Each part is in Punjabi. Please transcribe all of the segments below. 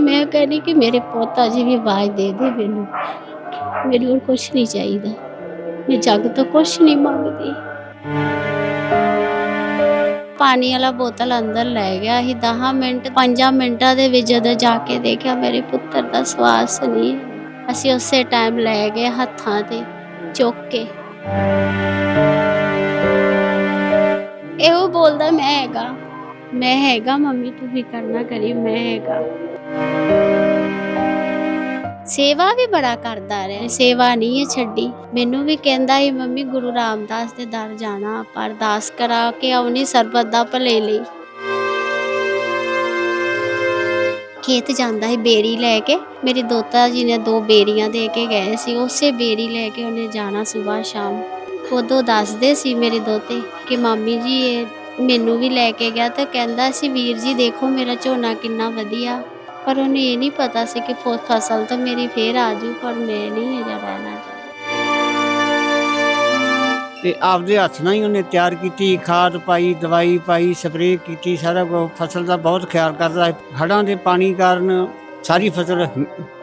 ਮੈਂ ਕਹਿੰਦੀ ਕਿ ਮੇਰੇ ਪੋਤਾ ਜੀ ਵੀ ਆਵਾਜ਼ ਦੇ ਦੇ ਮੈਨੂੰ। ਮੈਨੂੰ ਹੋਰ ਕੁਝ ਨਹੀਂ ਚਾਹੀਦਾ। ਮੈਂ ਜੱਗ ਤੋਂ ਕੁਝ ਨਹੀਂ ਮੰਗਦੀ। ਪਾਣੀ ਵਾਲਾ ਬੋਤਲ ਅੰਦਰ ਲੈ ਗਿਆ ਸੀ। 10 ਮਿੰਟ 5 ਮਿੰਟਾਂ ਦੇ ਵਿੱਚ ਜਦੋਂ ਜਾ ਕੇ ਦੇਖਿਆ ਮੇਰੇ ਪੁੱਤਰ ਦਾ ਸਵਾਸ ਨਹੀਂ। ਅਸੀਂ ਉਸੇ ਟਾਈਮ ਲੈ ਗਏ ਹੱਥਾਂ ਤੇ ਚੁੱਕ ਕੇ। ਇਹੋ ਬੋਲਦਾ ਮੈਂ ਹੈਗਾ। ਮੈਂ ਹੈਗਾ, ਮੰਮੀ ਤੂੰ ਵੀ ਕਰਨਾ ਕਰੀ, ਮੈਂ ਹੈਗਾ। ਸੇਵਾ ਵੀ ਬੜਾ ਕਰਦਾ ਰਿਹਾ। ਸੇਵਾ ਨਹੀਂ ਹੈ ਛੱਡੀ। ਮੈਨੂੰ ਵੀ ਕਹਿੰਦਾ ਸੀ, ਮੰਮੀ, ਗੁਰੂ ਰਾਮਦਾਸ ਦੇ ਦਰ ਜਾਣਾ ਆਪਾਂ ਅਰਦਾਸ ਕਰਾ ਕੇ ਆਉਣੀ ਸਰਬਤ ਦਾ ਭਲੇ ਲਈ। ਖੇਤ ਜਾਂਦਾ ਸੀ ਬੇਰੀ ਲੈ ਕੇ। ਮੇਰੀ ਦੋਤਾ ਜੀ ਨੇ ਦੋ ਬੇਰੀਆਂ ਦੇ ਕੇ ਗਏ ਸੀ। ਉਸੇ ਬੇਰੀ ਲੈ ਕੇ ਉਹਨੇ ਜਾਣਾ ਸਵੇਰ ਸ਼ਾਮ। ਉਦੋਂ ਦੱਸਦੇ ਸੀ ਮੇਰੇ ਦੋਤੇ ਕਿ ਮਾਮੀ ਜੀ, ਇਹ ਮੈਨੂੰ ਵੀ ਲੈ ਕੇ ਗਿਆ ਤੇ ਕਹਿੰਦਾ ਸੀ, ਵੀਰ ਜੀ, ਦੇਖੋ ਮੇਰਾ ਝੋਨਾ ਕਿੰਨਾ ਵਧੀਆ ਪਰ ਉਹਨੂੰ ਇਹ ਨਹੀਂ ਪਤਾ ਸੀ ਕਿ ਫਸਲ ਤਾਂ ਮੇਰੀ ਫੇਰ ਆ ਜੂ, ਪਰ ਮੈਂ ਨਹੀਂ ਅਜਾ ਰਹਿਣਾ ਤੇ ਆਪਦੇ ਹੱਥ ਨਾਲ ਹੀ ਉਹਨੇ ਤਿਆਰ ਕੀਤੀ, ਖਾਦ ਪਾਈ, ਦਵਾਈ ਪਾਈ, ਸਪਰੇਅ ਕੀਤੀ, ਸਾਰਾ ਕੁਝ ਫਸਲ ਦਾ ਬਹੁਤ ਖਿਆਲ ਕਰਦਾ ਹੈ ਹੜ੍ਹਾਂ ਦੇ ਪਾਣੀ ਕਾਰਨ ਸਾਰੀ ਫਸਲ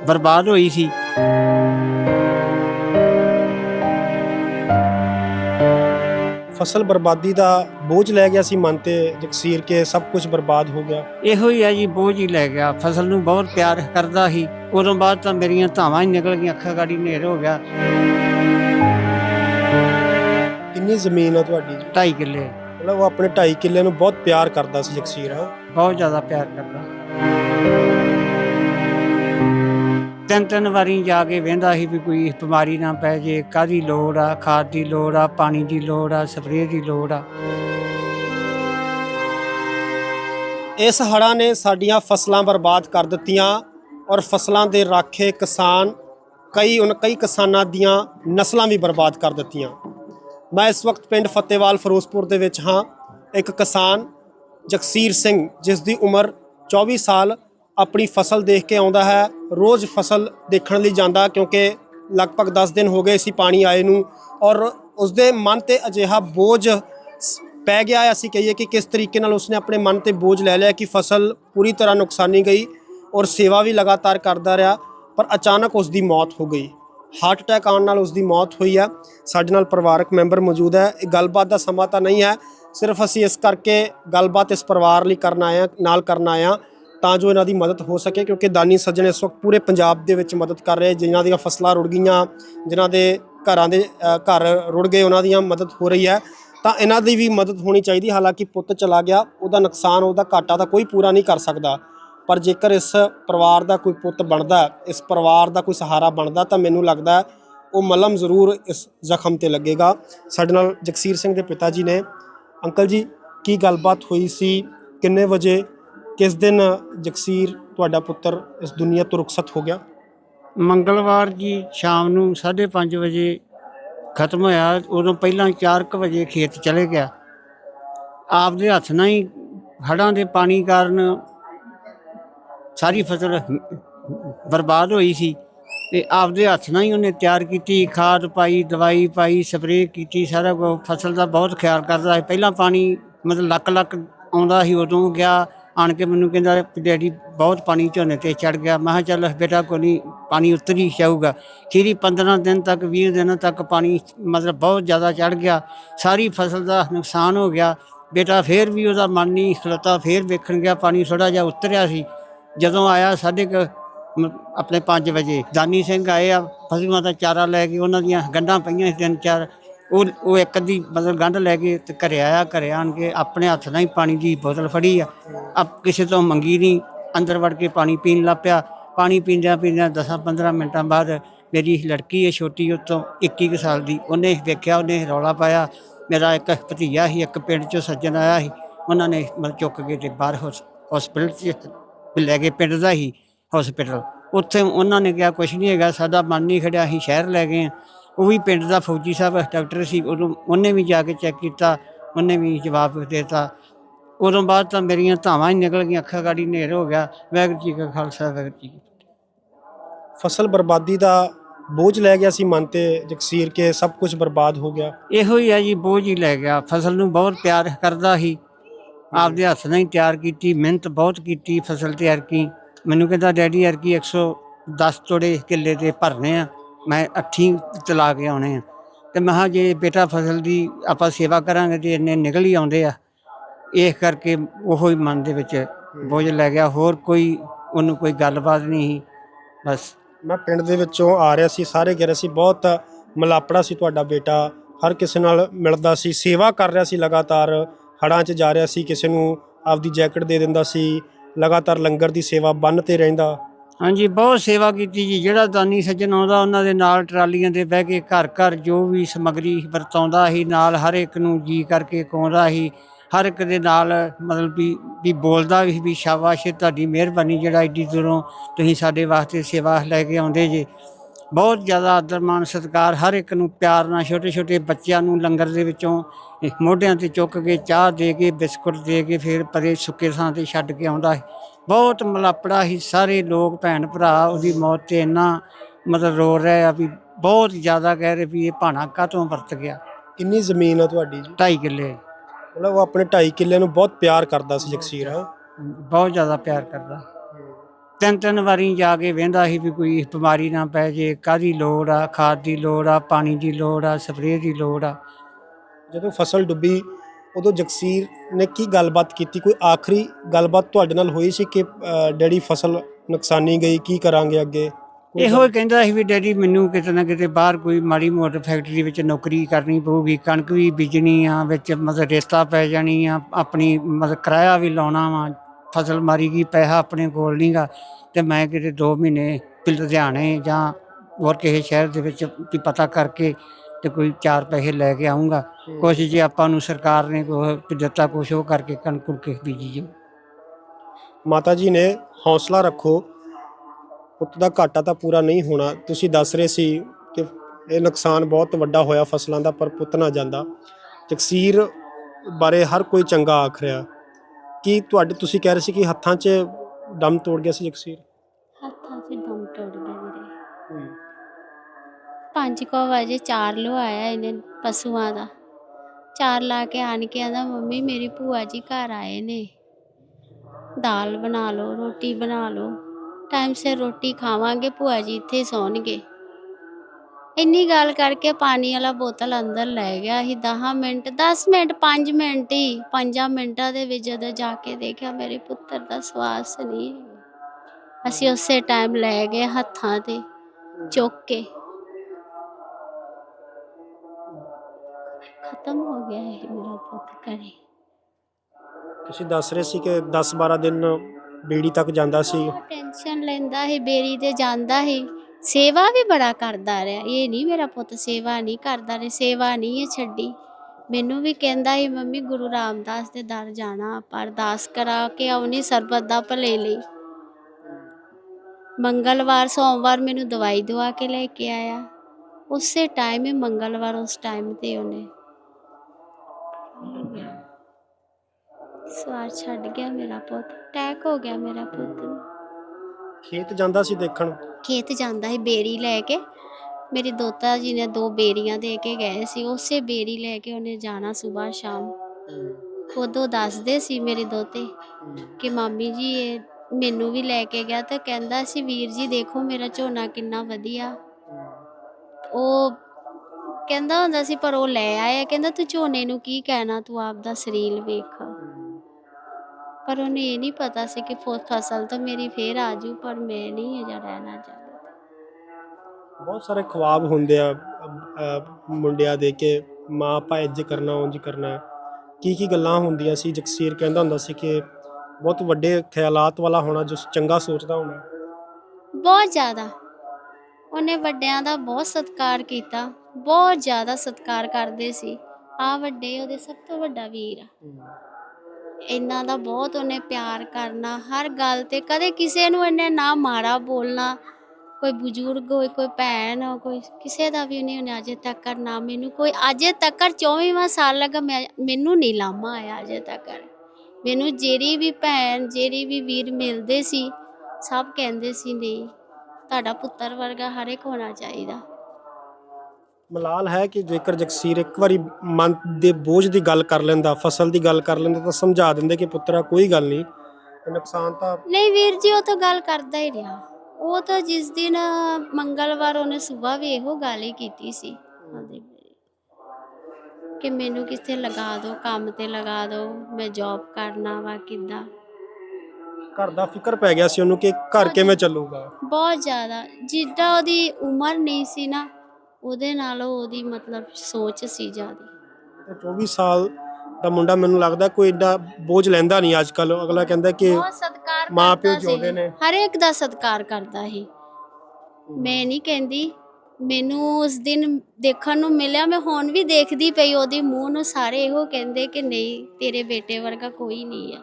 ਬਰਬਾਦ ਹੋਈ ਸੀ। ਫਸਲ ਬਰਬਾਦੀ ਦਾ ਬੋਝ ਲੈ ਗਿਆ ਸੀ ਮਨ ਤੇ ਜਕਸੀਰ ਕੇ ਸਭ ਕੁਝ ਬਰਬਾਦ ਹੋ ਗਿਆ। ਇਹੋ ਹੀ ਹੈ ਜੀ ਬੋਝ ਹੀ ਲੈ ਗਿਆ। ਫਸਲ ਨੂੰ ਬਹੁਤ ਪਿਆਰ ਕਰਦਾ ਸੀ। ਉਦੋਂ ਬਾਅਦ ਤਾਂ ਮੇਰੀਆਂ ਧਾਵਾਂ ਹੀ ਨਿਕਲ ਗਈਆਂ ਅੱਖਾਂ ਗਾੜੀ ਨੇਰ ਹੋ ਗਿਆ। ਕਿੰਨੀ ਜ਼ਮੀਨ ਆ ਤੁਹਾਡੀ? 2.5 ਕਿੱਲੇ। ਮਤਲਬ ਉਹ ਆਪਣੇ 2.5 ਕਿੱਲੇ ਨੂੰ ਬਹੁਤ ਪਿਆਰ ਕਰਦਾ ਸੀ ਜਕਸੀਰ ਹਾਂ? ਬਹੁਤ ਜ਼ਿਆਦਾ ਪਿਆਰ ਕਰਦਾ। ਤਿੰਨ ਤਿੰਨ ਵਾਰੀ ਜਾ ਕੇ ਵੇਂਦਾ ਸੀ ਵੀ ਕੋਈ ਬਿਮਾਰੀ ਨਾ ਪੈ ਜੇ ਕਾਦੀ ਲੋੜ ਆ, ਖਾਦ ਦੀ ਲੋੜ ਆ, ਪਾਣੀ ਦੀ ਲੋੜ ਆ, ਸਪਰੇਅ ਦੀ ਲੋੜ ਆ। ਇਸ ਹੜ੍ਹਾਂ ਨੇ ਸਾਡੀਆਂ ਫਸਲਾਂ ਬਰਬਾਦ ਕਰ ਦਿੱਤੀਆਂ ਔਰ ਫਸਲਾਂ ਦੇ ਰਾਖੇ ਕਿਸਾਨ ਕਈ ਉਨ, ਕਈ ਕਿਸਾਨਾਂ ਦੀਆਂ ਨਸਲਾਂ ਵੀ ਬਰਬਾਦ ਕਰ ਦਿੱਤੀਆਂ। ਮੈਂ ਇਸ ਵਕਤ ਪਿੰਡ ਫਤਿਹਵਾਲ ਫਿਰੋਜ਼ਪੁਰ ਦੇ ਵਿੱਚ ਹਾਂ। ਇੱਕ ਕਿਸਾਨ ਜਗਸੀਰ ਸਿੰਘ ਜਿਸ ਦੀ ਉਮਰ 24 ਸਾਲ ਆਪਣੀ ਫਸਲ ਦੇਖ ਕੇ ਆਉਂਦਾ ਹੈ, ਰੋਜ਼ ਫਸਲ ਦੇਖਣ ਲਈ ਜਾਂਦਾ ਕਿਉਂਕਿ ਲਗਭਗ 10 ਦਿਨ ਹੋ ਗਏ ਸੀ ਪਾਣੀ ਆਏ ਨੂੰ ਔਰ ਉਸਦੇ ਮਨ ਤੇ ਅਜਿਹਾ ਬੋਝ ਪੈ ਗਿਆ ਹੈ, ਅਸੀਂ ਕਹੀਏ ਕਿ ਕਿਸ ਤਰੀਕੇ ਨਾਲ ਉਸਨੇ ਆਪਣੇ ਮਨ ਤੇ ਬੋਝ ਲੈ ਲਿਆ ਕਿ ਫਸਲ ਪੂਰੀ ਤਰ੍ਹਾਂ ਨੁਕਸਾਨੀ ਗਈ ਔਰ ਸੇਵਾ ਵੀ ਲਗਾਤਾਰ ਕਰਦਾ ਰਿਹਾ, ਪਰ ਅਚਾਨਕ ਉਸ ਦੀ ਮੌਤ ਹੋ ਗਈ। ਹਾਰਟ ਅਟੈਕ ਆਉਣ ਨਾਲ ਉਸ ਦੀ ਮੌਤ ਹੋਈ ਹੈ। ਸਾਡੇ ਨਾਲ ਪਰਿਵਾਰਕ ਮੈਂਬਰ ਮੌਜੂਦ ਹੈ। ਇਹ ਗੱਲਬਾਤ ਦਾ ਸਮਾਂ ਤਾਂ ਨਹੀਂ ਹੈ। ਸਿਰਫ ਅਸੀਂ ਇਸ ਕਰਕੇ ਗੱਲਬਾਤ ਇਸ ਪਰਿਵਾਰ ਲਈ ਕਰਨ ਆਏ ਹਾਂ, ਨਾਲ ਕਰਨ ਆਏ ਹਾਂ ਤਾਂ ਜੋ ਇਹਨਾਂ ਦੀ ਮਦਦ ਹੋ ਸਕੇ, ਕਿਉਂਕਿ ਦਾਨੀ ਸੱਜਣ ਇਸ ਵਕਤ ਪੂਰੇ ਪੰਜਾਬ ਦੇ ਵਿੱਚ ਮਦਦ ਕਰ ਰਹੇ, ਜਿਨ੍ਹਾਂ ਦੀਆਂ ਫਸਲਾਂ ਰੁੜ ਗਈਆਂ, ਜਿਨ੍ਹਾਂ ਦੇ ਘਰਾਂ ਦੇ ਘਰ ਰੁੜ ਗਏ, ਉਹਨਾਂ ਦੀਆਂ ਮਦਦ ਹੋ ਰਹੀ ਹੈ। ਤਾਂ ਇਹਨਾਂ ਦੀ ਵੀ ਮਦਦ ਹੋਣੀ ਚਾਹੀਦੀ, ਹਾਲਾਂਕਿ ਪੁੱਤ ਚਲਾ ਗਿਆ, ਉਹਦਾ ਨੁਕਸਾਨ, ਉਹਦਾ ਘਾਟਾ ਤਾਂ ਕੋਈ ਪੂਰਾ ਨਹੀਂ ਕਰ ਸਕਦਾ। ਪਰ ਜੇਕਰ ਇਸ ਪਰਿਵਾਰ ਦਾ ਕੋਈ ਪੁੱਤ ਬਣਦਾ, ਇਸ ਪਰਿਵਾਰ ਦਾ ਕੋਈ ਸਹਾਰਾ ਬਣਦਾ, ਤਾਂ ਮੈਨੂੰ ਲੱਗਦਾ ਉਹ ਮਲਮ ਜ਼ਰੂਰ ਇਸ ਜ਼ਖਮ ਤੇ ਲੱਗੇਗਾ। ਸਾਡੇ ਨਾਲ ਜਗਸੀਰ ਸਿੰਘ ਦੇ ਪਿਤਾ ਜੀ ਨੇ। ਅੰਕਲ ਜੀ, ਕੀ ਗੱਲਬਾਤ ਹੋਈ ਸੀ? ਕਿੰਨੇ ਵਜੇ ਕਿਸ ਦਿਨ ਜਗਸੀਰ ਤੁਹਾਡਾ ਪੁੱਤਰ ਇਸ ਦੁਨੀਆ ਤੋਂ ਰੁਖਸਤ ਹੋ ਗਿਆ? ਮੰਗਲਵਾਰ ਜੀ ਸ਼ਾਮ ਨੂੰ 5:30 ਵਜੇ ਖਤਮ ਹੋਇਆ। ਉਦੋਂ ਪਹਿਲਾਂ 4:00 ਵਜੇ ਖੇਤ ਚਲੇ ਗਿਆ। ਆਪਦੇ ਹੱਥ ਨਾਲ ਹੀ ਹੜ੍ਹਾਂ ਦੇ ਪਾਣੀ ਕਾਰਨ ਸਾਰੀ ਫਸਲ ਬਰਬਾਦ ਹੋਈ ਸੀ ਤੇ ਆਪਦੇ ਹੱਥ ਨਾਲ ਹੀ ਉਹਨੇ ਤਿਆਰ ਕੀਤੀ, ਖਾਦ ਪਾਈ, ਦਵਾਈ ਪਾਈ, ਸਪਰੇਅ ਕੀਤੀ, ਸਾਰਾ ਕੁਝ ਫਸਲ ਦਾ ਬਹੁਤ ਖਿਆਲ ਕਰਦਾ ਸੀ। ਪਹਿਲਾਂ ਪਾਣੀ ਮਤਲਬ ਲੱਕ ਲੱਕ ਆਉਂਦਾ ਸੀ, ਉਦੋਂ ਗਿਆ। ਆਣ ਕੇ ਮੈਨੂੰ ਕਹਿੰਦਾ ਡੈਡੀ ਬਹੁਤ ਪਾਣੀ ਝੋਨੇ ਤੇ ਚੜ ਗਿਆ। ਮੈਂ ਕਿਹਾ ਚੱਲ ਬੇਟਾ ਕੋਈ ਨਹੀਂ ਪਾਣੀ ਉਤਰ ਹੀ ਜਾਊਗਾ। ਖੀਰੀ 15 ਦਿਨ ਤੱਕ 20 ਦਿਨਾਂ ਤੱਕ ਪਾਣੀ ਮਤਲਬ ਬਹੁਤ ਜ਼ਿਆਦਾ ਚੜ ਗਿਆ। ਸਾਰੀ ਫਸਲ ਦਾ ਨੁਕਸਾਨ ਹੋ ਗਿਆ। ਬੇਟਾ ਫੇਰ ਵੀ ਉਹਦਾ ਮਨ ਨਹੀਂ ਖਲੋਤਾ, ਫੇਰ ਵੇਖਣ ਗਿਆ ਪਾਣੀ ਥੋੜਾ ਜਿਹਾ ਉਤਰਿਆ ਸੀ। ਜਦੋਂ ਆਇਆ ਸਾਢੇ ਕੁ ਆਪਣੇ 5 ਵਜੇ, ਦਾਨੀ ਸਿੰਘ ਆਏ ਆ, ਫਸਲਾਂ ਦਾ ਚਾਰਾ ਲੈ ਕੇ, ਉਹਨਾਂ ਦੀਆਂ ਗੰਢਾਂ ਪਈਆਂ ਸੀ ਤਿੰਨ ਚਾਰ। ਉਹ ਉਹ ਇੱਕ ਅੱਧੀ ਮਤਲਬ ਗੰਢ ਲੈ ਕੇ ਤੇ ਘਰੇ ਆਇਆ, ਘਰੇ ਆਣ ਕੇ ਆਪਣੇ ਹੱਥ ਨਾਲ ਹੀ ਪਾਣੀ ਦੀ ਬੋਤਲ ਫੜੀ ਆ। ਆਪ ਕਿਸੇ ਤੋਂ ਮੰਗੀ ਨਹੀਂ ਅੰਦਰ ਵੜ ਕੇ ਪਾਣੀ ਪੀਣ ਲੱਗ ਪਿਆ। ਪਾਣੀ ਪੀਂਦਿਆਂ ਪੀਂਦਿਆਂ 10 15 ਮਿੰਟਾਂ ਬਾਅਦ ਮੇਰੀ ਲੜਕੀ ਹੈ ਛੋਟੀ ਉਹ ਤੋਂ 21 ਕੁ ਸਾਲ ਦੀ, ਉਹਨੇ ਵੇਖਿਆ, ਉਹਨੇ ਰੌਲਾ ਪਾਇਆ। ਮੇਰਾ ਇੱਕ ਭਤੀਆ ਸੀ, ਇੱਕ ਪਿੰਡ ਚੋਂ ਸੱਜਣ ਆਇਆ ਸੀ। ਉਹਨਾਂ ਨੇ ਮਤਲਬ ਚੁੱਕ ਕੇ ਤੇ ਬਾਹਰ ਹਸਪੀਟਲ 'ਚ ਲੈ ਕੇ ਪਿੰਡ ਦਾ ਹੀ ਹਸਪੀਟਲ ਉੱਥੇ ਉਹਨਾਂ ਨੇ ਕਿਹਾ ਕੁਝ ਨਹੀਂ ਹੈਗਾ, ਸਾਡਾ ਮਨ ਨਹੀਂ ਖੜਿਆ, ਅਸੀਂ ਸ਼ਹਿਰ ਲੈ ਗਏ ਹਾਂ। ਉਹ ਵੀ ਪਿੰਡ ਦਾ ਫੌਜੀ ਸਾਹਿਬ ਡਾਕਟਰ ਸੀ ਉਦੋਂ ਉਹਨੇ ਵੀ ਜਾ ਕੇ ਚੈੱਕ ਕੀਤਾ ਉਹਨੇ ਵੀ ਜਵਾਬ ਦਿੱਤਾ। ਉਦੋਂ ਬਾਅਦ ਤਾਂ ਮੇਰੀਆਂ ਧਾਵਾਂ ਹੀ ਨਿਕਲ ਗਈਆਂ ਅੱਖਾਂ ਗਾੜੀ ਨੇਰ ਹੋ ਗਿਆ। ਵਾਹਿਗੁਰੂ ਜੀ ਕਾ ਖਾਲਸਾ ਵਾਹਿਗੁਰੂ ਜੀ। ਫਸਲ ਬਰਬਾਦੀ ਦਾ ਬੋਝ ਲੈ ਗਿਆ ਸੀ ਮਨ ਤੇ ਜਗਸੀਰ ਕੇ ਸਭ ਕੁਝ ਬਰਬਾਦ ਹੋ ਗਿਆ। ਇਹੋ ਹੀ ਹੈ ਜੀ ਬੋਝ ਹੀ ਲੈ ਗਿਆ। ਫਸਲ ਨੂੰ ਬਹੁਤ ਪਿਆਰ ਕਰਦਾ ਸੀ। ਆਪਦੇ ਹੱਥ ਨਾਲ ਹੀ ਤਿਆਰ ਕੀਤੀ ਮਿਹਨਤ ਬਹੁਤ ਕੀਤੀ ਫਸਲ ਤਿਆਰ ਕੀ। ਮੈਨੂੰ ਕਹਿੰਦਾ ਡੈਡੀ ਯਾਰ ਕੀ 110 ਤੋੜੇ ਕਿੱਲੇ ਤੇ ਭਰਨੇ ਆ। ਮੈਂ ਅੱਠੀ ਚਲਾ ਕੇ ਆਉਣੇ ਆ। ਤੇ ਮੈਂ ਕਿਹਾ ਜੇ ਬੇਟਾ ਫਸਲ ਦੀ ਆਪਾਂ ਸੇਵਾ ਕਰਾਂਗੇ ਤੇ ਇੰਨੇ ਨਿਕਲ ਹੀ ਆਉਂਦੇ ਆ। ਇਸ ਕਰਕੇ ਉਹੋ ਹੀ ਮਨ ਦੇ ਵਿੱਚ ਬੋਝ ਲੈ ਗਿਆ। ਹੋਰ ਕੋਈ ਉਹਨੂੰ ਕੋਈ ਗੱਲਬਾਤ ਨਹੀਂ ਸੀ। ਬਸ। ਮੈਂ ਪਿੰਡ ਦੇ ਵਿੱਚੋਂ ਆ ਰਿਹਾ ਸੀ, ਸਾਰੇ ਕਹਿ ਰਹੇ ਸੀ, ਬਹੁਤ ਮਲਾਪੜਾ ਸੀ ਤੁਹਾਡਾ ਬੇਟਾ। ਹਰ ਕਿਸੇ ਨਾਲ ਮਿਲਦਾ ਸੀ, ਸੇਵਾ ਕਰ ਰਿਹਾ ਸੀ ਲਗਾਤਾਰ। ਹੜਾਂ 'ਚ ਜਾ ਰਿਹਾ ਸੀ, ਕਿਸੇ ਨੂੰ ਆਪਦੀ ਜੈਕਟ ਦੇ ਦਿੰਦਾ ਸੀ। ਲਗਾਤਾਰ ਲੰਗਰ ਦੀ ਸੇਵਾ ਬੰਨ ਤੇ ਰਹਿੰਦਾ। ਹਾਂਜੀ, ਬਹੁਤ ਸੇਵਾ ਕੀਤੀ ਜੀ। ਜਿਹੜਾ ਦਾਨੀ ਸੱਜਣ ਆਉਂਦਾ, ਉਹਨਾਂ ਦੇ ਨਾਲ ਟਰਾਲੀਆਂ ਤੇ ਬਹਿ ਕੇ ਘਰ ਘਰ ਜੋ ਵੀ ਸਮਗਰੀ ਵਰਤਾਉਂਦਾ ਸੀ, ਨਾਲ ਹਰ ਇੱਕ ਨੂੰ ਜੀ ਕਰਕੇ ਕਾਉਂਦਾ ਸੀ। ਹਰ ਇੱਕ ਦੇ ਨਾਲ ਮਤਲਬ ਵੀ ਵੀ ਬੋਲਦਾ ਵੀ ਸੀ ਵੀ ਸ਼ਾਬਾਸ਼, ਤੁਹਾਡੀ ਮਿਹਰਬਾਨੀ ਜਿਹੜਾ ਏਡੀ ਦੂਰੋਂ ਤੁਸੀਂ ਸਾਡੇ ਵਾਸਤੇ ਸੇਵਾ ਲੈ ਕੇ ਆਉਂਦੇ ਜੇ। ਬਹੁਤ ਜ਼ਿਆਦਾ ਆਦਰ ਮਾਣ ਸਤਿਕਾਰ, ਹਰ ਇੱਕ ਨੂੰ ਪਿਆਰ ਨਾਲ ਛੋਟੇ ਛੋਟੇ ਬੱਚਿਆਂ ਨੂੰ ਲੰਗਰ ਦੇ ਵਿੱਚੋਂ ਮੋਢਿਆਂ ਤੇ ਚੁੱਕ ਕੇ ਚਾਹ ਦੇ ਕੇ, ਬਿਸਕੁਟ ਦੇ ਕੇ, ਫਿਰ ਪਰੇ ਸੁੱਕੇ ਥਾਂ ਤੇ ਛੱਡ ਕੇ ਆਉਂਦਾ ਸੀ। ਬਹੁਤ ਮਲਾਪੜਾ ਸੀ ਸਾਰੇ ਲੋਕ ਭੈਣ ਭਰਾ ਉਹਦੀ ਮੌਤ ਤੇ ਇੰਨਾ ਮਤਲਬ ਰੋ ਰਹੇ ਆ ਵੀ ਬਹੁਤ ਜ਼ਿਆਦਾ ਕਹਿ ਰਹੇ ਵੀ ਇਹ ਭਾਣਾ ਕਾਹਤੋਂ ਵਰਤ ਗਿਆ। ਕਿੰਨੀ ਜ਼ਮੀਨ ਆ ਤੁਹਾਡੀ ਜੀ? ਢਾਈ ਕਿੱਲੇ। ਮਤਲਬ ਉਹ ਆਪਣੇ 2.5 ਕਿੱਲੇ ਨੂੰ ਬਹੁਤ ਪਿਆਰ ਕਰਦਾ ਸੀ ਜਗਸੀਰ ਹਾਂ? ਬਹੁਤ ਜ਼ਿਆਦਾ ਪਿਆਰ ਕਰਦਾ। ਤਿੰਨ ਤਿੰਨ ਵਾਰੀ ਜਾ ਕੇ ਵੇਂਦਾ ਸੀ ਵੀ ਕੋਈ ਬਿਮਾਰੀ ਨਾ ਪੈ ਜੇ ਕਾਹਦੀ ਲੋੜ ਆ ਖਾਦ ਦੀ ਲੋੜ ਆ ਪਾਣੀ ਦੀ ਲੋੜ ਆ ਸਪਰੇਅ ਦੀ ਲੋੜ ਆ। ਜਦੋਂ ਫਸਲ ਡੁੱਬੀ ਉਦੋਂ ਜਗਸੀਰ ਨੇ ਕੀ ਗੱਲਬਾਤ ਕੀਤੀ? ਕੋਈ ਆਖਰੀ ਗੱਲਬਾਤ ਤੁਹਾਡੇ ਨਾਲ ਹੋਈ ਸੀ ਕਿ ਡੈਡੀ ਫਸਲ ਨੁਕਸਾਨੀ ਗਈ? ਕੀ ਕਰਾਂਗੇ ਅੱਗੇ? ਇਹੋ ਕਹਿੰਦਾ ਸੀ ਵੀ ਡੈਡੀ ਮੈਨੂੰ ਕਿਤੇ ਨਾ ਕਿਤੇ ਬਾਹਰ ਕੋਈ ਮਾੜੀ ਮੋਟਰ ਫੈਕਟਰੀ ਵਿੱਚ ਨੌਕਰੀ ਕਰਨੀ ਪਊਗੀ ਕਣਕ ਵੀ ਬੀਜਣੀ ਆ ਵਿੱਚ ਮਤਲਬ ਰੇਸਤਾ ਪੈ ਜਾਣੀ ਆ ਆਪਣੀ ਮਤਲਬ ਕਿਰਾਇਆ ਵੀ ਲਾਉਣਾ ਵਾ ਫਸਲ ਮਾਰੀ ਗਈ ਪੈਸਾ ਆਪਣੇ ਕੋਲ ਨਹੀਂਗਾ ਤੇ ਮੈਂ ਕਿਤੇ 2 ਮਹੀਨੇ ਲੁਧਿਆਣੇ ਜਾਂ ਹੋਰ ਕਿਸੇ ਸ਼ਹਿਰ ਦੇ ਵਿੱਚ ਪਤਾ ਕਰਕੇ ਤੇ ਕੋਈ ਚਾਰ ਪੈਸੇ ਲੈ ਕੇ ਆਉਂਗਾ ਕੁਛ ਜੇ ਆਪਾਂ ਨੂੰ ਸਰਕਾਰ ਨੇ ਕੋਈ ਦਿੱਤਾ ਕੁਛ, ਉਹ ਕਰਕੇ ਕਣਕ ਕੁਣਕ ਬੀਜੀ ਜੋ। ਮਾਤਾ ਜੀ ਨੇ ਹੌਸਲਾ ਰੱਖੋ, ਪੁੱਤ ਦਾ ਘਾਟਾ ਤਾਂ ਪੂਰਾ ਨਹੀਂ ਹੋਣਾ। ਤੁਸੀਂ ਦੱਸ ਰਹੇ ਸੀ ਕਿ ਇਹ ਨੁਕਸਾਨ ਬਹੁਤ ਵੱਡਾ ਹੋਇਆ ਫਸਲਾਂ ਦਾ, ਪਰ ਪੁੱਤ ਨਾ ਜਾਂਦਾ। ਜਗਸੀਰ ਬਾਰੇ ਹਰ ਕੋਈ ਚੰਗਾ ਆਖ ਰਿਹਾ। ਕੀ ਤੁਹਾਡੇ, ਤੁਸੀਂ ਕਹਿ ਰਹੇ ਸੀ ਕਿ ਹੱਥਾਂ 'ਚ ਦਮ ਤੋੜ ਗਿਆ ਸੀ ਜਗਸੀਰ ਪੰਜ ਕੁ ਵਜੇ ਚਾਰ ਲੋ ਆਇਆ ਇਹਨੇ ਪਸ਼ੂਆਂ ਦਾ। ਚਾਰ ਲਾ ਕੇ ਆਣ ਕੇ ਆਂਦਾ, ਮੰਮੀ, ਮੇਰੀ ਭੂਆ ਜੀ ਘਰ ਆਏ ਨੇ। ਦਾਲ ਬਣਾ ਲਓ, ਰੋਟੀ ਬਣਾ ਲਓ। ਟਾਈਮ ਸਿਰ ਰੋਟੀ ਖਾਵਾਂਗੇ, ਭੂਆ ਜੀ ਇੱਥੇ ਸੌਣਗੇ। ਇੰਨੀ ਗੱਲ ਕਰਕੇ ਪਾਣੀ ਵਾਲਾ ਬੋਤਲ ਅੰਦਰ ਲੈ ਗਿਆ। ਸੀ 10 ਮਿੰਟ 10 ਮਿੰਟ 5 ਮਿੰਟ ਹੀ 5 ਮਿੰਟਾਂ ਦੇ ਵਿੱਚ ਜਦੋਂ ਜਾ ਕੇ ਦੇਖਿਆ, ਮੇਰੇ ਪੁੱਤਰ ਦਾ ਸਵਾਸ ਨਹੀਂ ਹੈ। ਅਸੀਂ ਉਸੇ ਟਾਈਮ ਲੈ ਗਏ ਹੱਥਾਂ ਤੇ ਚੁੱਕ ਕੇ। ਖਤਮ ਹੋ ਗਿਆ ਹੈ ਮੇਰਾ ਪੁੱਤ ਕਰੇ ਤੁਸੀਂ ਦੱਸ ਰਹੇ ਸੀ ਕਿ 10-12 ਦਿਨ ਬੇੜੀ ਤੱਕ ਜਾਂਦਾ ਸੀ। ਟੈਨਸ਼ਨ ਲੈਂਦਾ ਹੈ ਬੇਰੀ ਤੇ ਜਾਂਦਾ ਹੈ। ਸੇਵਾ ਵੀ ਬੜਾ ਕਰਦਾ ਰਿਹਾ। ਇਹ ਨਹੀਂ ਮੇਰਾ ਪੁੱਤ ਸੇਵਾ ਨਹੀਂ ਕਰਦਾ ਰਿਹਾ ਸੇਵਾ ਨਹੀਂ ਹੈ ਛੱਡੀ। ਮੈਨੂੰ ਵੀ ਕਹਿੰਦਾ ਹੈ ਮੰਮੀ ਗੁਰੂ ਰਾਮਦਾਸ ਦੇ ਦਰ ਜਾਣਾ ਆਪਾਂ ਅਰਦਾਸ ਕਰਾ ਕੇ ਆਉਣੀ ਸਰਬਤ ਦਾ ਭਲੇ ਲਈ। ਮੰਗਲਵਾਰ ਸੋਮਵਾਰ ਮੈਨੂੰ ਦਵਾਈ ਦਵਾ ਕੇ ਲੈ ਕੇ ਆਇਆ। ਉਸੇ ਟਾਈਮ ਹੀ ਮੰਗਲਵਾਰ ਉਸ ਟਾਈਮ ਤੇ ਉਹਨੇ ਸਵਾਰ ਛੱਡ ਗਿਆ ਮੇਰਾ ਪੁੱਤ। ਅਟੈਕ ਹੋ ਗਿਆ ਮੇਰਾ ਪੁੱਤ। ਨੂੰ ਖੇਤ ਜਾਂਦਾ ਸੀ ਦੇਖਣ? ਖੇਤ ਜਾਂਦਾ ਸੀ ਬੇਰੀ ਲੈ ਕੇ। ਮੇਰੇ ਦੋਤਾ ਜੀ ਨੇ ਦੋ ਬੇਰੀਆਂ ਦੇ ਕੇ ਗਏ ਸੀ। ਉਸੇ ਬੇਰੀ ਲੈ ਕੇ ਉਹਨੇ ਜਾਣਾ ਸਵੇਰ ਸ਼ਾਮ। ਖੁਦ ਉਹ ਦੱਸਦੇ ਸੀ ਮੇਰੇ ਦੋਤੇ ਕਿ ਮਾਮੀ ਜੀ ਇਹ ਮੈਨੂੰ ਵੀ ਲੈ ਕੇ ਗਿਆ ਤੇ ਕਹਿੰਦਾ ਸੀ ਵੀਰ ਜੀ ਦੇਖੋ ਮੇਰਾ ਝੋਨਾ ਕਿੰਨਾ ਵਧੀਆ। ਉਹ ਕਹਿੰਦਾ ਹੁੰਦਾ ਸੀ ਪਰ ਉਹ ਲੈ ਆਇਆ। ਕਹਿੰਦਾ ਤੂੰ ਝੋਨੇ ਨੂੰ ਕੀ ਕਹਿਣਾ? ਤੂੰ ਆਪਦਾ ਸਰੀਰ ਵੇਖ। ਪਰ ਉਹਨੂੰ ਇਹ ਨਹੀਂ ਪਤਾ ਸੀ ਕਿ ਫੋ- ਫਸਲ ਤਾਂ ਮੇਰੀ ਫੇਰ ਆਜੂ ਪਰ ਮੈਂ ਨਹੀਂ ਅਜਾ ਰਹਿਣਾ ਚਾਹੁੰਦਾ। ਬਹੁਤ ਸਾਰੇ ਖੁਆਬ ਹੁੰਦੇ ਆ ਅ, ਅ, ਮੁੰਡਿਆਂ ਦੇ ਕਿ ਮਾਂ ਆਪਾਂ ਇੰਜ ਕਰਨਾ ਉਂਝ ਕਰਨਾ। ਕੀ ਕੀ ਗੱਲਾਂ ਹੁੰਦੀਆਂ ਸੀ? ਜਗਸੀਰ ਕਹਿੰਦਾ ਹੁੰਦਾ ਸੀ ਕਿ ਬਹੁਤ ਵੱਡੇ ਖਿਆਲਾਤ ਵਾਲਾ ਹੋਣਾ ਜੋ ਚੰਗਾ ਸੋਚਦਾ ਹੋਣਾ। ਬਹੁਤ ਜ਼ਿਆਦਾ। ਉਹਨੇ ਵੱਡਿਆਂ ਦਾ ਬਹੁਤ ਸਤਿਕਾਰ ਕੀਤਾ। ਬਹੁਤ ਜ਼ਿਆਦਾ ਸਤਿਕਾਰ ਕਰਦੇ ਸੀ। ਆ ਵੱਡੇ ਉਹਦੇ ਸਭ ਤੋਂ ਵੱਡਾ ਵੀਰ ਆ। ਇਹਨਾਂ ਦਾ ਬਹੁਤ ਉਹਨੇ ਪਿਆਰ ਕਰਨਾ, ਹਰ ਗੱਲ ਤੇ ਕਦੇ ਕਿਸੇ ਨੂੰ ਇਹਨੇ ਨਾ ਮਾੜਾ ਬੋਲਣਾ। ਕੋਈ ਬਜ਼ੁਰਗ ਹੋਏ, ਕੋਈ ਭੈਣ ਹੋ ਕੋਈ ਕਿਸੇ ਦਾ ਵੀ ਨਹੀਂ ਉਹਨੇ ਅਜੇ ਤੱਕ ਨਾ ਮੈਨੂੰ ਕੋਈ ਅਜੇ ਤੱਕ 24ਵਾਂ ਸਾਲ ਲੱਗਾ ਮੈਂ ਮੈਨੂੰ ਨਹੀਂ ਲਾਮਾ ਆਇਆ ਅਜੇ ਤੱਕ। ਮੈਨੂੰ ਜਿਹੜੀ ਵੀ ਭੈਣ, ਜਿਹੜੀ ਵੀ ਵੀਰ ਮਿਲਦੇ ਸੀ, ਸਭ ਕਹਿੰਦੇ ਸੀ, ਨਹੀਂ, ਤੁਹਾਡਾ ਪੁੱਤਰ ਵਰਗਾ ਹਰ ਇੱਕ ਹੋਣਾ ਚਾਹੀਦਾ। ਮਲਾਲ ਹੈ ਕਿ ਜੇਕਰ ਜਗਸੀਰ ਇੱਕ ਵਾਰੀ ਮਨ ਦੇ ਬੋਝ ਦੀ ਗੱਲ ਕਰ ਲੈਂਦਾ ਫਸਲ ਦੀ ਗੱਲ ਕਰ ਲੈਂਦਾ ਤਾਂ ਸਮਝਾ ਦਿੰਦੇ ਕਿ ਪੁੱਤਰਾ ਕੋਈ ਗੱਲ ਨਹੀਂ। ਨੁਕਸਾਨ ਤਾਂ ਨਹੀਂ ਵੀਰ ਜੀ ਉਹ ਤਾਂ ਗੱਲ ਕਰਦਾ ਹੀ ਰਿਹਾ। ਉਹ ਤਾਂ ਜਿਸ ਦਿਨ ਮੰਗਲਵਾਰ ਉਹਨੇ ਸਵੇਰ ਵੀ ਇਹੋ ਗੱਲ ਹੀ ਕੀਤੀ ਸੀ। ਉਹਦੇ ਕਿ ਮੈਨੂੰ ਕਿੱਥੇ ਲਗਾ ਦਿਓ ਕੰਮ ਤੇ ਲਗਾ ਦਿਓ ਮੈਂ ਜੌਬ ਕਰਨਾ ਵਾ ਕਿੱਦਾਂ? ਘਰ ਦਾ ਫਿਕਰ ਪੈ ਗਿਆ ਸੀ ਉਹਨੂੰ ਕਿ ਘਰ ਕਿਵੇਂ ਚੱਲੂਗਾ? ਬਹੁਤ ਜ਼ਿਆਦਾ। ਜਿੱਦਾਂ ਉਹਦੀ ਉਮਰ ਨਹੀਂ ਸੀ ਨਾ ਉਹਦੇ ਨਾਲੋਂ ਉਹਦੀ ਮਤਲਬ ਸੋਚ ਸੀ ਜ਼ਿਆਦਾ ਤੇ 24 ਸਾਲ ਦਾ ਮੁੰਡਾ ਮੈਨੂੰ ਲੱਗਦਾ ਕੋਈ ਏਡਾ ਬੋਝ ਲੈਂਦਾ ਨਹੀਂ ਅੱਜ ਕੱਲ ਅਗਲਾ ਕਹਿੰਦਾ ਕਿ ਬਹੁਤ ਸਤਿਕਾਰ ਮਾਂ ਪਿਓ ਕਰਦਾ ਸੀ। ਨੇ। ਹਰ ਇੱਕ ਦਾ ਸਤਿਕਾਰ ਕਰਦਾ ਸੀ ਮੈਂ ਨਹੀਂ ਕਹਿੰਦੀ ਮੈਨੂੰ ਉਸ ਦਿਨ ਦੇਖਣ ਨੂੰ ਮਿਲਿਆ ਮੈਂ ਹੁਣ ਵੀ ਦੇਖਦੀ ਪਈ ਉਹਦੇ ਮੂੰਹ ਨੂੰ ਸਾਰੇ ਇਹੋ ਕਹਿੰਦੇ ਕਿ ਨਹੀਂ ਤੇਰੇ ਬੇਟੇ ਵਰਗਾ ਕੋਈ ਨਹੀਂ ਆ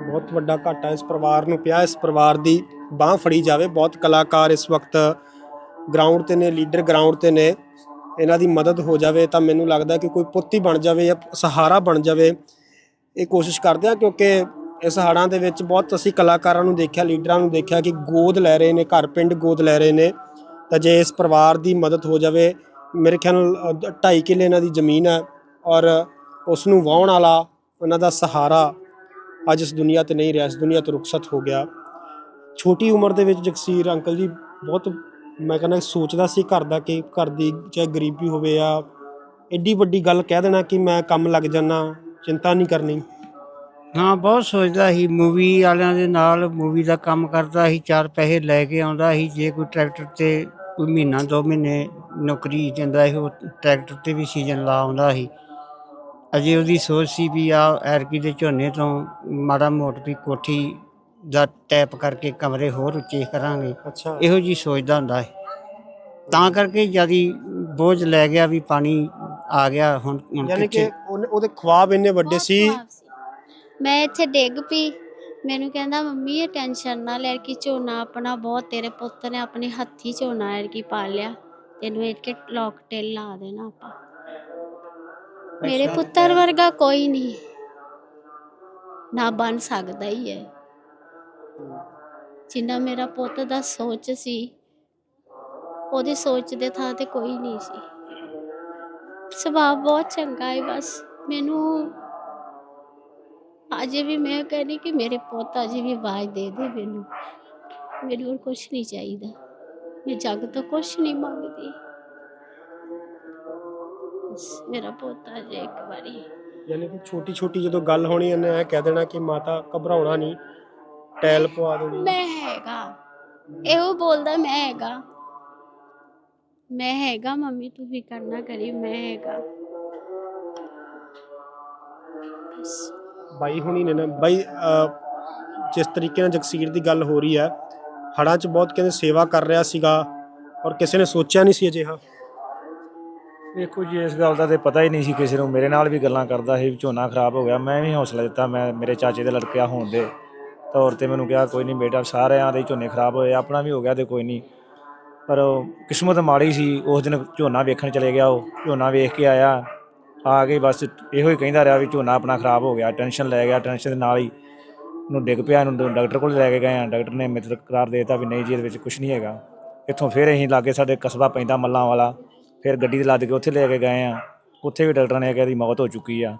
ਬਹੁਤ ਵੱਡਾ ਘਾਟਾ ਇਸ ਪਰਿਵਾਰ ਨੂੰ ਪਿਆ, ਇਸ ਪਰਿਵਾਰ ਦੀ ਬਾਹ ਫੜੀ ਜਾਵੇ। ਬਹੁਤ ਕਲਾਕਾਰ ਇਸ ਵਕਤ ਗਰਾਊਂਡ ਤੇ ਨੇ ਲੀਡਰ ਗਰਾਊਂਡ ਤੇ ਨੇ। ਇਹਨਾਂ ਦੀ ਮਦਦ ਹੋ ਜਾਵੇ ਤਾਂ ਮੈਨੂੰ ਲੱਗਦਾ ਕਿ ਕੋਈ ਪੁੱਤੀ ਬਣ ਜਾਵੇ ਜਾਂ ਸਹਾਰਾ ਬਣ ਜਾਵੇ। ਇਹ ਕੋਸ਼ਿਸ਼ ਕਰਦੇ ਆ ਕਿਉਂਕਿ ਇਸ ਹੜ੍ਹਾਂ ਦੇ ਵਿੱਚ ਬਹੁਤ ਅਸੀਂ ਕਲਾਕਾਰਾਂ ਨੂੰ ਦੇਖਿਆ ਲੀਡਰਾਂ ਨੂੰ ਦੇਖਿਆ ਕਿ ਗੋਦ ਲੈ ਰਹੇ ਨੇ, ਘਰ ਪਿੰਡ ਗੋਦ ਲੈ ਰਹੇ ਨੇ। ਤਾਂ ਜੇ ਇਸ ਪਰਿਵਾਰ ਦੀ ਮਦਦ ਹੋ ਜਾਵੇ, ਮੇਰੇ ਖਿਆਲ ਨਾਲ 2.5 ਕਿੱਲੇ ਇਹਨਾਂ ਦੀ ਜ਼ਮੀਨ ਹੈ ਔਰ ਉਸ ਨੂੰ ਵਾਹਣ ਵਾਲਾ ਉਹਨਾਂ ਦਾ ਸਹਾਰਾ ਅੱਜ ਇਸ ਦੁਨੀਆ ਤੇ ਨਹੀਂ ਰਿਹਾ, ਇਸ ਦੁਨੀਆ ਤੋਂ ਰੁਖਸਤ ਹੋ ਗਿਆ। ਛੋਟੀ ਉਮਰ ਦੇ ਵਿੱਚ ਜਗਸੀਰ, ਅੰਕਲ ਜੀ, ਬਹੁਤ ਮੈਂ ਕਹਿੰਦਾ ਸੋਚਦਾ ਸੀ ਘਰ ਦਾ ਕਿ ਘਰ ਦੀ ਚਾਹੇ ਗਰੀਬੀ ਹੋਵੇ ਆ ਐਡੀ ਵੱਡੀ ਗੱਲ ਕਹਿ ਦੇਣਾ ਕਿ ਮੈਂ ਕੰਮ ਲੱਗ ਜਾਣਾ ਚਿੰਤਾ ਨਹੀਂ ਕਰਨੀ। ਹਾਂ, ਬਹੁਤ ਸੋਚਦਾ ਸੀ। ਮੂਵੀ ਵਾਲਿਆਂ ਦੇ ਨਾਲ ਮੂਵੀ ਦਾ ਕੰਮ ਕਰਦਾ ਸੀ, ਚਾਰ ਪੈਸੇ ਲੈ ਕੇ ਆਉਂਦਾ ਸੀ। ਜੇ ਕੋਈ ਟਰੈਕਟਰ ਤੇ ਕੋਈ ਮਹੀਨਾ, ਦੋ ਮਹੀਨੇ ਨੌਕਰੀ ਜਾਂਦਾ ਸੀ, ਉਹ ਟਰੈਕਟਰ ਤੇ ਵੀ ਸੀਜ਼ਨ ਲਾ ਆਉਂਦਾ ਸੀ। ਅਜੇ ਉਹਦੀ ਸੋਚ ਸੀ ਵੀ ਆ ਐਰਕੀ ਦੇ ਝੋਨੇ ਤੋਂ ਮਾੜਾ ਮੋਟ ਵੀ ਕੋਠੀ ਦਾ ਟੈਪ ਕਰਕੇ ਕਮਰੇ ਹੋਰ ਉੱਚੇ ਕਰਾਂਗੇ। ਅੱਛਾ। ਇਹੋ ਜੀ ਸੋਚਦਾ ਹੁੰਦਾ ਹੈ। ਤਾਂ ਕਰਕੇ ਜਿਆਦੀ ਬੋਝ ਲੈ ਗਿਆ ਵੀ ਪਾਣੀ ਆ ਗਿਆ ਹੁਣ ਹੁਣ ਯਾਨੀ ਕਿ ਕਿੱਥੇ। ਉਹਨੇ- ਉਹਦੇ ਖੁਆਬ ਇੰਨੇ ਵੱਡੇ ਬਹੁਤ ਸੀ। ਖਰਾਬ ਮੈਂ ਇੱਥੇ ਡਿੱਗ ਪਈ। ਮੈਨੂੰ ਕਹਿੰਦਾ ਮੰਮੀ ਇਹ ਟੈਨਸ਼ਨ ਨਾ ਲੈ ਕਿ ਝੋਨਾ ਆਪਣਾ ਬਹੁਤ ਤੇਰੇ ਪੁੱਤ ਨੇ ਆਪਣੇ ਹੱਥੀ ਝੋਨਾ ਐਰ ਕੀ ਪਾ ਲਿਆ। ਤੈਨੂੰ ਇਹ ਕਿ ਲੋਕ ਟੇਲ ਲਾ ਦੇਣਾ ਆਪਾਂ। ਮੇਰੇ ਪੁੱਤਰ ਵਰਗਾ ਕੋਈ ਨਹੀਂ। ਨਾ ਬਣ ਸਕਦਾ ਹੀ ਹੈ। ਜਿੰਨਾ ਮੇਰਾ ਪੁੱਤ ਦਾ ਸੋਚ ਸੀ, ਉਹਦੀ ਸੋਚ ਦੇ ਥਾਂ ਤੇ ਕੋਈ ਨਹੀਂ ਸੀ। ਸੁਭਾਅ ਬਹੁਤ ਚੰਗਾ ਹੈ ਬਸ। ਮੈਨੂੰ ਅਜੇ ਵੀ ਮੈਂ ਕਹਿੰਦੀ ਕਿ ਮੇਰੇ ਪੁੱਤ ਅਜੇ ਵੀ ਆਵਾਜ਼ ਦੇ ਦੇ ਮੈਨੂੰ। ਮੈਨੂੰ ਹੋਰ ਕੁਝ ਨਹੀਂ ਚਾਹੀਦਾ। ਮੈਂ ਜੱਗ ਤੋਂ ਕੁਝ ਨਹੀਂ ਮੰਗਦੀ। ਮੇਰਾ ਪੁੱਤ ਅਜੇ ਇੱਕ ਵਾਰੀ। ਯਾਨੀ ਕਿ ਛੋਟੀ ਛੋਟੀ ਜਦੋਂ ਗੱਲ ਹੋਣੀ ਇਹਨੇ ਇਹ ਕਹਿ ਦੇਣਾ ਕਿ ਮਾਤਾ ਘਬਰਾਉਣਾ ਨਹੀਂ ਟੈਲ ਪਵਾ ਦੇਣੀ। ਮੈਂ ਹੈਗਾ। ਇਹੋ ਬੋਲਦਾ ਮੈਂ ਹੈਗਾ। ਮੈਂ ਹੈਗਾ ਮੰਮੀ ਤੂੰ ਫਿਕਰ ਨਾ ਕਰੀ ਮੈਂ ਹੈਗਾ। ਬਸ। ਬਾਈ ਹੁਣੀ ਨੇ ਨਾ ਬਾਈ ਅਹ, ਜਿਸ ਤਰੀਕੇ ਨਾਲ ਜਗਸੀਰ ਦੀ ਗੱਲ ਹੋ ਰਹੀ ਹੈ ਹੜਾਂ 'ਚ ਬਹੁਤ ਕਹਿੰਦੇ ਸੇਵਾ ਕਰ ਰਿਹਾ ਸੀਗਾ ਔਰ ਕਿਸੇ ਨੇ ਸੋਚਿਆ ਨਹੀਂ ਸੀ ਅਜਿਹਾ। ਦੇਖੋ ਜੀ, ਇਸ ਗੱਲ ਦਾ ਤੇ ਪਤਾ ਹੀ ਨਹੀਂ ਸੀ ਕਿਸੇ ਨੂੰ। ਮੇਰੇ ਨਾਲ ਵੀ ਗੱਲਾਂ ਕਰਦਾ ਸੀ ਵੀ ਝੋਨਾ ਖਰਾਬ ਹੋ ਗਿਆ। ਮੈਂ ਵੀ ਹੌਸਲਾ ਦਿੱਤਾ। ਮੈਂ, ਮੇਰੇ ਚਾਚੇ ਦੇ ਲੜਕਿਆ ਹੋਣ ਦੇ ਤੌਰ ਤੇ ਮੈਨੂੰ ਕਿਹਾ, ਕੋਈ ਨਹੀਂ ਬੇਟਾ, ਸਾਰਿਆਂ ਦੇ ਝੋਨੇ ਖਰਾਬ ਹੋਏ ਆਪਣਾ ਵੀ ਹੋ ਗਿਆ ਤੇ ਕੋਈ ਨਹੀਂ। ਪਰ ਉਹ ਕਿਸਮਤ ਮਾੜੀ ਸੀ। ਉਸ ਦਿਨ ਝੋਨਾ ਵੇਖਣ ਚਲੇ ਗਿਆ ਉਹ। ਝੋਨਾ ਵੇਖ ਕੇ ਆਇਆ। ਆ ਕੇ ਬਸ ਇਹੋ ਹੀ ਕਹਿੰਦਾ ਰਿਹਾ ਵੀ ਝੋਨਾ ਆਪਣਾ ਖਰਾਬ ਹੋ ਗਿਆ। ਟੈਨਸ਼ਨ ਲੈ ਗਿਆ। ਟੈਨਸ਼ਨ ਦੇ ਨਾਲ ਹੀ ਨੂੰ ਡਿੱਗ ਪਿਆ। ਨੂੰ ਡਾਕਟਰ ਕੋਲ ਲੈ ਕੇ ਗਏ ਆ। ਡਾਕਟਰ ਨੇ ਮਿੱਤਰ ਕਰਾਰ ਦੇ ਦਿੱਤਾ ਵੀ ਨਹੀਂ ਜੀ, ਇਹਦੇ ਵਿੱਚ ਕੁਝ ਨਹੀਂ ਹੈਗਾ। ਇੱਥੋਂ ਫਿਰ ਅਸੀਂ ਲਾਗੇ ਸਾਡੇ ਕਸਬਾ ਪੈਂਦਾ ਮੱਲਾਂ ਵਾਲਾ। ਫਿਰ ਗੱਡੀ ਤੇ ਲੱਦ ਕੇ ਉੱਥੇ ਲੈ ਕੇ ਗਏ ਆ। ਉੱਥੇ ਵੀ ਡਾਕਟਰਾਂ ਨੇ ਕਿਹਾ ਇਹਦੀ ਮੌਤ ਹੋ ਚੁੱਕੀ ਆ।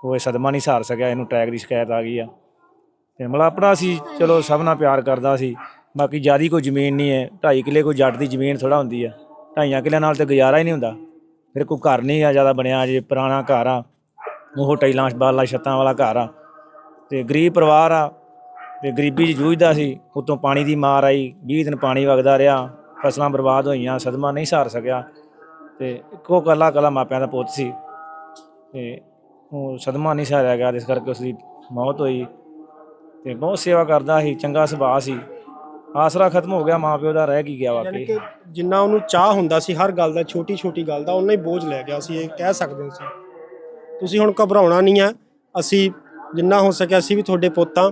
ਕੋਈ ਸਦਮਾ ਨਹੀਂ ਸਹਾਰ ਸਕਿਆ, ਇਹਨੂੰ ਟੈਗ ਦੀ ਸ਼ਿਕਾਇਤ ਆ ਗਈ ਆ। ਤੇ ਮਤਲਬ ਆਪਣਾ ਸੀ, ਚਲੋ ਸਭ ਨਾਲ ਪਿਆਰ ਕਰਦਾ ਸੀ। ਬਾਕੀ ਜਿਆਦੀ ਕੋਈ ਜ਼ਮੀਨ ਨਹੀਂ ਹੈ। ਢਾਈ ਕਿੱਲੇ ਕੋਈ ਜੱਟ ਦੀ ਜ਼ਮੀਨ ਥੋੜਾ ਹੁੰਦੀ ਆ। ਢਾਈਆਂ ਕਿੱਲਿਆਂ ਨਾਲ ਤੇ ਗੁਜ਼ਾਰਾ ਹੀ ਨਹੀਂ ਹੁੰਦਾ। ਫਿਰ ਕੋਈ ਘਰ ਨਹੀਂ ਆ, ਜ਼ਿਆਦਾ ਬਣਿਆ ਜੇ ਪੁਰਾਣਾ ਘਰ ਆ। ਉਹ ਟਾਈਲਾਂ ਬਾਲਾ ਛੱਤਾਂ ਵਾਲਾ ਘਰ ਆ। ਤੇ ਗਰੀਬ ਪਰਿਵਾਰ ਆ। ਤੇ ਗਰੀਬੀ 'ਚ ਜੂਝਦਾ ਸੀ। ਉਤੋਂ ਪਾਣੀ ਦੀ ਮਾਰ ਆਈ। 20 ਦਿਨ ਪਾਣੀ ਵਗਦਾ ਰਿਹਾ। ਫਸਲਾਂ ਬਰਬਾਦ ਹੋਈਆਂ, ਸਦਮਾ ਨਹੀਂ ਸਹਾਰ ਸਕਿਆ। ਤੇ ਇੱਕੋ ਕੱਲਾ ਕੱਲਾ ਮਾਪਿਆਂ ਦਾ ਪੁੱਤ ਸੀ। ਤੇ ਉਹ ਸਦਮਾ ਨਹੀਂ ਸਹਾਰਿਆ ਗਿਆ ਇਸ ਕਰਕੇ ਉਸ ਦੀ ਮੌਤ ਹੋਈ। ਤੇ ਬਹੁਤ ਸੇਵਾ ਕਰਦਾ ਸੀ ਚੰਗਾ ਸੁਭਾਅ ਸੀ। ਆਸਰਾ ਖਤਮ ਹੋ ਗਿਆ ਮਾਪਿਓ ਦਾ ਰਹਿ ਕੀ ਗਿਆ ਵਾਕਈ ਕਿ ਜਿੰਨਾ ਉਹਨੂੰ ਚਾਹ ਹੁੰਦਾ ਸੀ ਹਰ ਗੱਲ ਦਾ ਛੋਟੀ ਛੋਟੀ ਗੱਲ ਦਾ ਉਹਨਾਂ ਹੀ ਬੋਝ ਲੈ ਗਿਆ ਸੀ ਇਹ ਕਹਿ ਸਕਦੇ ਸੀ ਤੁਸੀਂ। ਹੁਣ ਘਬਰਾਉਣਾ ਨਹੀਂ ਹੈ ਅਸੀਂ ਜਿੰਨਾ ਹੋ ਸਕਿਆ ਅਸੀਂ ਵੀ ਤੁਹਾਡੇ ਪੁੱਤਾਂ।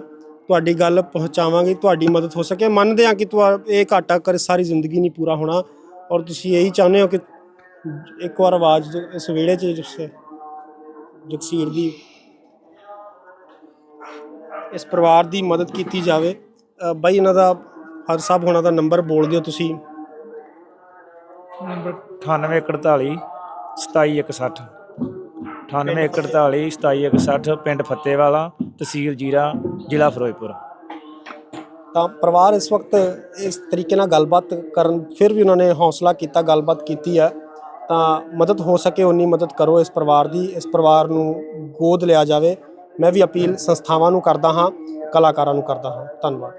ਤੁਹਾਡੀ ਗੱਲ ਪਹੁੰਚਾਵਾਂਗੇ ਤੁਹਾਡੀ ਮਦਦ ਹੋ ਸਕੇ। ਮੰਨਦੇ ਹਾਂ ਕਿ ਤੁਹਾ ਇਹ ਘਾਟਾ ਕਰ ਸਾਰੀ ਜ਼ਿੰਦਗੀ ਨਹੀਂ ਪੂਰਾ ਹੋਣਾ। ਔਰ ਤੁਸੀਂ ਇਹੀ ਚਾਹੁੰਦੇ ਹੋ ਕਿ ਇੱਕ ਵਾਰ ਆਵਾਜ਼ ਇਸ ਵੇੜੇ 'ਚ ਜਗਸੀਰ ਦੀ ਇਸ ਪਰਿਵਾਰ ਦੀ ਮਦਦ ਕੀਤੀ ਜਾਵੇ। ਬਾਈ ਇਹਨਾਂ ਦਾ ਹਰ ਸਾਹਿਬ ਹੋਣਾ ਦਾ ਨੰਬਰ ਬੋਲ ਦਿਓ ਤੁਸੀਂ। ਨੰਬਰ 9841 27160 9841 2760 ਪਿੰਡ ਫੱਤੇਵਾਲਾ ਤਹਿਸੀਲ ਜੀਰਾ ਜ਼ਿਲ੍ਹਾ ਫਿਰੋਜ਼ਪੁਰ। ਤਾਂ ਪਰਿਵਾਰ ਇਸ ਵਕਤ ਇਸ ਤਰੀਕੇ ਨਾਲ ਗੱਲਬਾਤ ਕਰਨ ਫਿਰ ਵੀ ਉਹਨਾਂ ਨੇ ਹੌਸਲਾ ਕੀਤਾ ਗੱਲਬਾਤ ਕੀਤੀ ਹੈ। ਤਾਂ ਮਦਦ ਹੋ ਸਕੇ ਉਨੀ ਮਦਦ ਕਰੋ ਇਸ ਪਰਿਵਾਰ ਦੀ, ਇਸ ਪਰਿਵਾਰ ਨੂੰ ਗੋਦ ਲਿਆ ਜਾਵੇ। ਮੈਂ ਵੀ ਅਪੀਲ ਸੰਸਥਾਵਾਂ ਨੂੰ ਕਰਦਾ ਹਾਂ, ਕਲਾਕਾਰਾਂ ਨੂੰ ਕਰਦਾ ਹਾਂ। ਧੰਨਵਾਦ।